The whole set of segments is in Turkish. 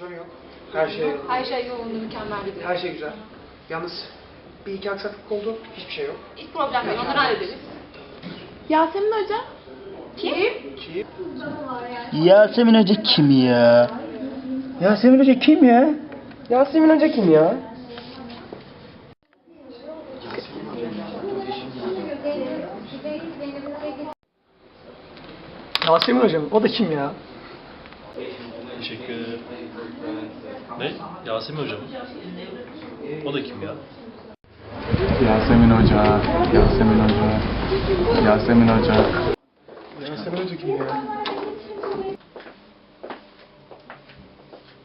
Sorun yok. Her şey Her şey yolunda mükemmel gidiyor. her şey güzel. Yalnız bir iki aksaklık oldu. Hiçbir şey yok. Hiç problem yok. Onları hallederiz. Yasemin Hoca. Kim? Ki Yasemin Hoca kim ya? Yasemin Hoca kim ya? Yasemin Hoca kim ya? Yasemin Hocam, o da kim ya? Teşekkür ederim. Ne? Yasemin hocam. O da kim ya? Yasemin Hoca, Yasemin Hoca, Yasemin Hoca. Yasemin Hoca kim ya?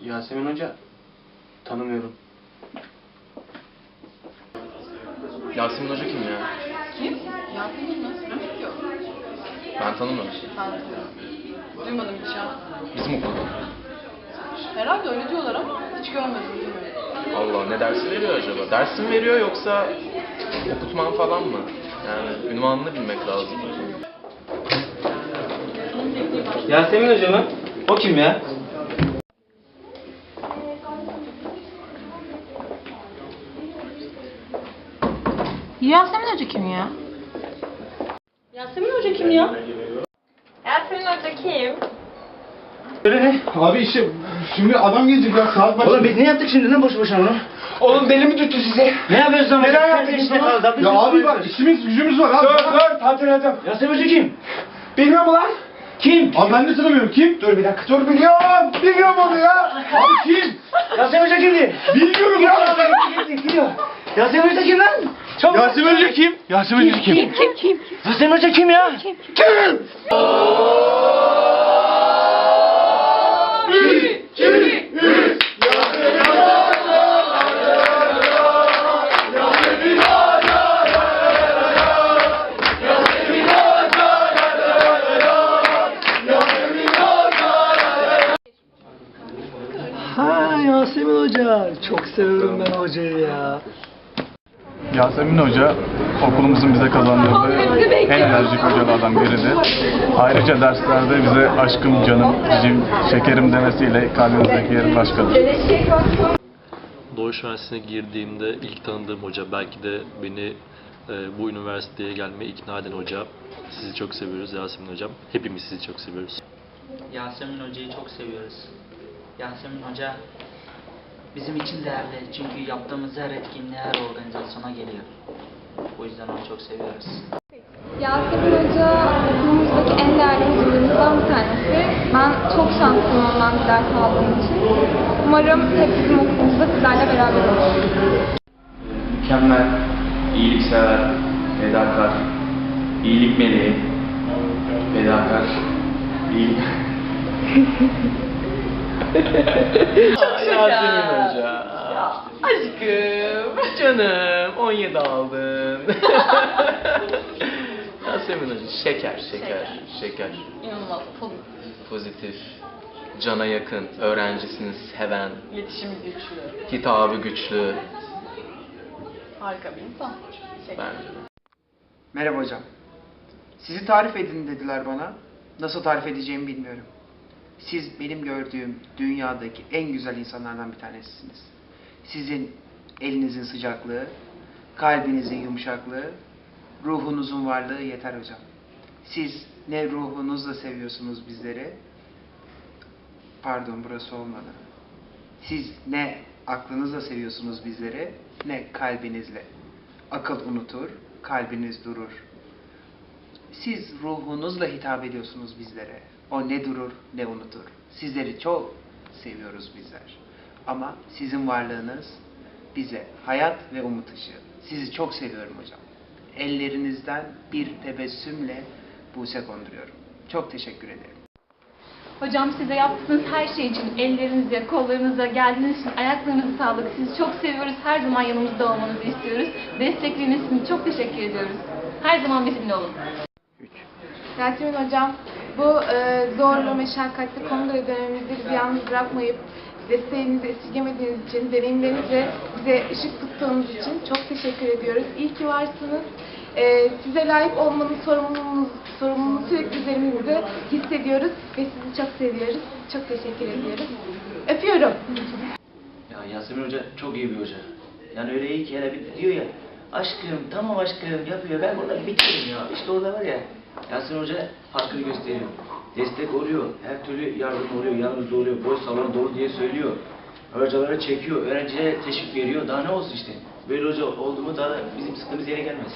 Yasemin Hoca tanımıyorum. Yasemin Hoca kim ya? Kim? Yasemin mi? Yok yok. Ben tanımıyorum. Tanıtıyorum. Duymadım hiç ya. Bizim okulda. Herhalde öyle diyorlar ama hiç görmedim bilmiyorum. Allah ne dersi veriyor acaba? Ders mi veriyor yoksa okutman falan mı? Yani ünvanını bilmek lazım. Yasemin Hoca mı? O kim ya? Yasemin Hoca kim ya? Yasemin Hoca kim ya? Yasemin Hoca kim? Abi işte şimdi adam gelecek ya saat başı. Oğlum biz ne yaptık şimdi lan boş boşuna bunu? Oğlum deli mi tuttu sizi? Ne yapıyorsun lan? Yaptın de işte kaldı. Ya abi bak yapıyoruz. işimiz gücümüz var abi. Dur dur, hatırladım. Hoca kim? Bilmiyor mu lan? Kim? Abi ben de tanımıyorum. Kim? Dur bir dakika, dur biliyorum. Biliyorum onu ya. Abi kim? Yasemin Hoca kimdi? Bilmiyorum ya. Kimdi? Gidiyor. Yasemin Hoca kim lan? Çabuk. Yasemin Hoca kim? Yasemin Hoca kim? Kim kim? Yasemin Hoca kim ya? Kim? Yasemin Hoca. Çok seviyorum ben hocayı ya. Yasemin Hoca okulumuzun bize kazandırdığı en enerjik hocalardan biridir. Ayrıca derslerde bize aşkım, canım, cicim, şekerim demesiyle kalbimizdeki yeri başkadır. Doğuş Üniversitesi'ne girdiğimde ilk tanıdığım hoca, belki de beni e, bu üniversiteye gelmeye ikna eden hoca. Sizi çok seviyoruz Yasemin hocam. Hepimiz sizi çok seviyoruz. Yasemin Hoca'yı çok seviyoruz. Yasemin Hoca bizim için değerli çünkü yaptığımız her etkinliğe, her organizasyona geliyor. O yüzden onu çok seviyoruz. Yasemin Hoca okulumuzdaki en değerli hocalarımızdan bir tanesi. Ben çok şanslıyım ondan bir ders aldığım için. Umarım hep bizim okulumuzda sizlerle beraber olur. Mükemmel, iyiliksever, fedakar, iyilik meleği, fedakar, iyilik... Yasemin Hoca. Aşkım. Canım 17 aldın. Yasemin Hoca şeker, şeker, şeker. İnanılmaz. Pozitif. Pozitif, cana yakın, öğrencisini seven, İletişimi güçlü. hitabı güçlü Harika bir insan. Şeker. bence de. Merhaba hocam. Sizi tarif edin dediler bana. Nasıl tarif edeceğimi bilmiyorum. Siz benim gördüğüm dünyadaki en güzel insanlardan bir tanesisiniz. Sizin elinizin sıcaklığı, kalbinizin yumuşaklığı, ruhunuzun varlığı yeter hocam. Siz ne ruhunuzla seviyorsunuz bizleri, pardon burası olmadı. Siz ne aklınızla seviyorsunuz bizleri, ne kalbinizle. Akıl unutur, kalbiniz durur. Siz ruhunuzla hitap ediyorsunuz bizlere. O ne durur ne unutur. Sizleri çok seviyoruz bizler. Ama sizin varlığınız bize hayat ve umut ışığı. Sizi çok seviyorum hocam. Ellerinizden bir tebessümle buse konduruyorum. Çok teşekkür ederim. Hocam size yaptığınız her şey için ellerinize, kollarınıza, geldiğiniz için ayaklarınıza sağlık. Sizi çok seviyoruz. Her zaman yanımızda olmanızı istiyoruz. Destekleriniz için çok teşekkür ediyoruz. Her zaman bizimle olun. Yasemin Hocam, bu e, zorlu, meşakkatli kongre dönemimizde bizi yalnız bırakmayıp desteğinizi esirgemediğiniz için, deneyimlerinizle bize ışık tuttuğunuz için çok teşekkür ediyoruz. İyi ki varsınız. E, size layık olmanın sorumluluğunu, sorumluluğunu sürekli üzerimizde hissediyoruz ve sizi çok seviyoruz. Çok teşekkür ediyoruz. Öpüyorum. Ya Yasemin Hoca çok iyi bir hoca. Yani öyle iyi ki yani bir diyor ya aşkım tamam aşkım yapıyor ben burada bitiririm ya. İşte orada var ya Yasemin Hoca farkını gösteriyor. Destek oluyor. Her türlü yardım oluyor. Yanımızda oluyor. Boş salona dolu diye söylüyor. Hocalara çekiyor. Öğrencilere teşvik veriyor. Daha ne olsun işte. Böyle hoca oldu mu daha da bizim sıktığımız yere gelmez.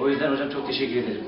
O yüzden hocam çok teşekkür ederim.